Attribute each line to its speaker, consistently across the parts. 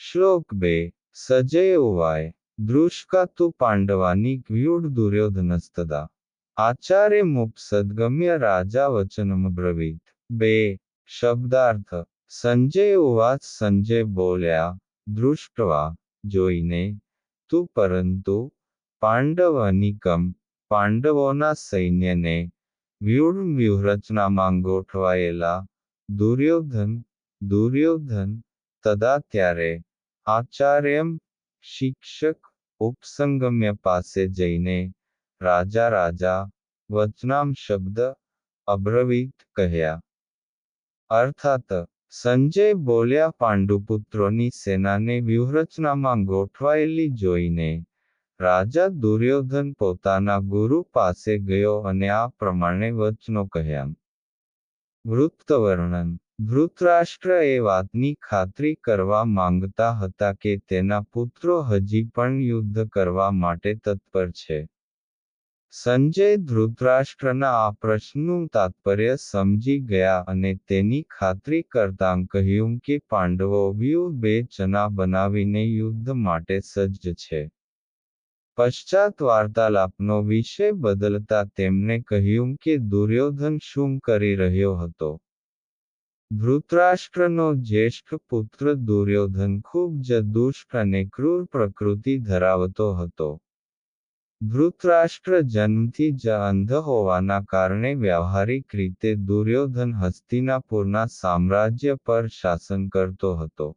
Speaker 1: શ્લોક બે સજય ઉવાય દૃષ્કા તુ પાંડવાની વ્યુઢ દુર્યોધનસ્તદા આચાર્ય મુપસદગમ્ય રાજા વચનમબ્રવીત બે, શબ્દાર્થ સંજય ઉવાચ સંજય બોલ્યા દૃષ્ટવા જોઈને, તું પરંતુ પાંડવ અનિકમ પાંડવોના સૈન્યને વ્યુઢ વ્યૂહરચનામાં ગોઠવાયેલા દુર્યોધન દુર્યોધન, તદા ત્યારે આચાર્યમ શિક્ષક ઉપસંગમ્ય પાસે જઈને રાજા રાજા વચનામ શબ્દ અબ્રવીત કહ્યા. અર્થાત, સંજય બોલ્યા પાંડુપુત્રોની સેનાને વ્યૂહરચનામાં ગોઠવાયેલી જોઈને રાજા દુર્યોધન પોતાના ગુરુ પાસે ગયો અને આ પ્રમાણે વચનો કહ્યા. વૃત્તવર્ણન. ધૃતરાષ્ટ્ર એ વાતની ખાતરી કરવા માંગતા હતા કે તેના પુત્રો હજી પણ યુદ્ધ કરવા માટે તત્પર છે. સંજય ધૃતરાષ્ટ્રના આ પ્રશ્નનું તાત્પર્ય સમજી ગયા અને તેની ખાતરી કરતાં કહ્યું કે પાંડવો વ્યૂહ બે ચના બનાવીને યુદ્ધ માટે સજ્જ છે. પશ્ચાત વાર્તાલાપનો વિષય બદલતા તેમને કહ્યું કે દુર્યોધન શું કરી રહ્યો હતો. ધૃતરાષ્ટ્રનો જ્યેષ્ઠ પુત્ર દુર્યોધન ખૂબ જ દુષ્ટ અને ક્રૂર પ્રકૃતિ ધરાવતો હતો. ધૃતરાષ્ટ્ર જન્મથી જ અંધ હોવાના કારણે વ્યાવહારિક રીતે દુર્યોધન હસ્તિનાપુરના સામ્રાજ્ય પર શાસન કરતો હતો.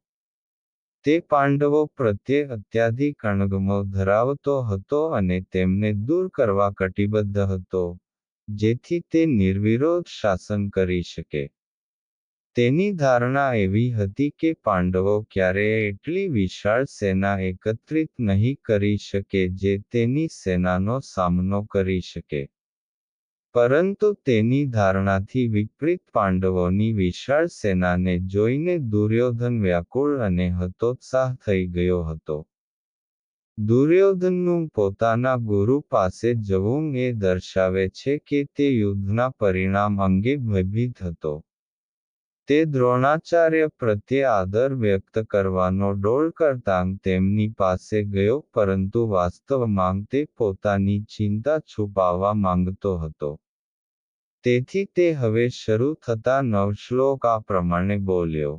Speaker 1: તે પાંડવો પ્રત્યે અત્યાધિક અણગમો ધરાવતો હતો અને તેમને દૂર કરવા કટિબદ્ધ હતો, જેથી તે નિર્વિરોધ શાસન કરી શકે. તેની ધારણા એવી હતી કે પાંડવો ક્યારેય એટલી વિશાળ સેના એકત્રિત નહીં કરી શકે જે તેની સેનાનો સામનો કરી શકે. પરંતુ તેની ધારણાથી વિપરીત પાંડવોની વિશાળ સેનાને જોઈને દુર્યોધન વ્યાકુળ અને હતોત્સાહ થઈ ગયો હતો. દુર્યોધનનું પોતાના ગુરુ પાસે જવું એ દર્શાવે છે કે તે યુદ્ધના પરિણામ અંગે ભયભીત હતો. તે દ્રોણાચાર્ય પ્રત્યે આદર વ્યક્ત કરવાનો ડોળ કરતાં તેમની પાસે ગયો, પરંતુ વાસ્તવમાં તે પોતાની ચિંતા છુપાવવા માંગતો હતો. તેથી તે હવે શરૂ થતા નવ શ્લોક આ પ્રમાણે બોલ્યો.